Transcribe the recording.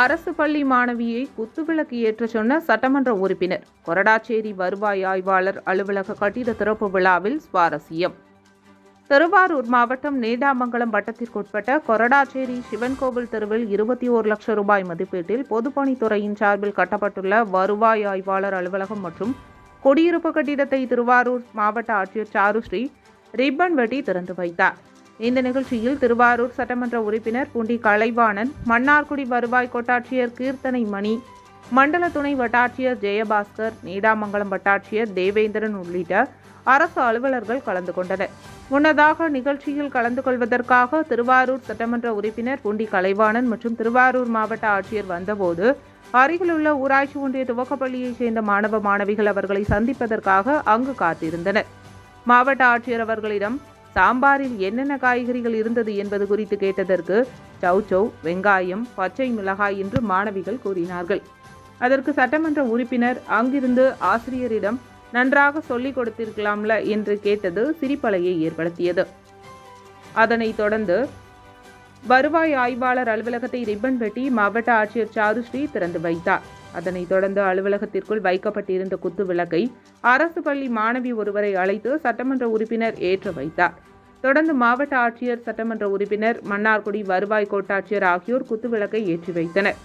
அரசு பள்ளி மாணவியை குத்துவிளக்கு ஏற்ற சொன்ன சட்டமன்ற உறுப்பினர். கொரடாச்சேரி வருவாய் ஆய்வாளர் அலுவலக கட்டிட திறப்பு விழாவில் சுவாரஸ்யம். திருவாரூர் மாவட்டம் நீடாமங்கலம் வட்டத்திற்குட்பட்ட கொரடாச்சேரி சிவன் கோவில் தெருவில் இருபத்தி ஓரு லட்சம் ரூபாய் மதிப்பீட்டில் பொதுப்பணித்துறையின் சார்பில் கட்டப்பட்டுள்ள வருவாய் ஆய்வாளர் அலுவலகம் மற்றும் குடியிருப்பு கட்டிடத்தை திருவாரூர் மாவட்ட ஆட்சியர் சாருஸ்ரீ ரிப்பன் வெட்டி திறந்து வைத்தார். இந்த நிகழ்ச்சியில் திருவாரூர் சட்டமன்ற உறுப்பினர் பூண்டி கலைவாணன் மன்னார்குடி வருவாய் கோட்டாட்சியர் கீர்த்தனை மணி மண்டல துணை வட்டாட்சியர் ஜெயபாஸ்கர் நீடாமங்கலம் வட்டாட்சியர் தேவேந்திரன் உள்ளிட்ட அரசு அலுவலர்கள் கலந்து கொண்டனர். முன்னதாக நிகழ்ச்சியில் கலந்து கொள்வதற்காக திருவாரூர் சட்டமன்ற உறுப்பினர் பூண்டி கலைவாணன் மற்றும் திருவாரூர் மாவட்ட ஆட்சியர் வந்தபோது அருகிலுள்ள ஊராட்சி ஒன்றிய துவக்கப்பள்ளியைச் சேர்ந்த மாணவ மாணவிகள் அவர்களை சந்திப்பதற்காக அங்கு காத்திருந்தனர். மாவட்ட ஆட்சியர் அவர்களிடம் சாம்பாரில் என்னென்ன காய்கறிகள் இருந்தது என்பது குறித்து கேட்டதற்கு சௌச்சௌ வெங்காயம் பச்சை மிளகாய் என்று மாணவிகள் கூறினார்கள். அதற்கு சட்டமன்ற உறுப்பினர் அங்கிருந்து ஆசிரியரிடம் நன்றாக சொல்லிக் கொடுத்திருக்கலாம்ல என்று கேட்டது சிரிப்பலையை ஏற்படுத்தியது. அதனைத் தொடர்ந்து வருவாய் ஆய்வாளர் அலுவலகத்தை ரிப்பன் வெட்டி மாவட்ட ஆட்சியர் சாருஸ்ரீ திறந்து வைத்தார். அதனைத் தொடர்ந்து அலுவலகத்திற்குள் வைக்கப்பட்டிருந்த குத்து விளக்கை அரசு பள்ளி மாணவி ஒருவரை அழைத்து சட்டமன்ற உறுப்பினர் ஏற்ற வைத்தார். தொடர்ந்து மாவட்ட ஆட்சியர் சட்டமன்ற உறுப்பினர் மன்னார்குடி வருவாய் கோட்டாட்சியர் ஆகியோர் குத்துவிளக்கை ஏற்றி வைத்தனர்.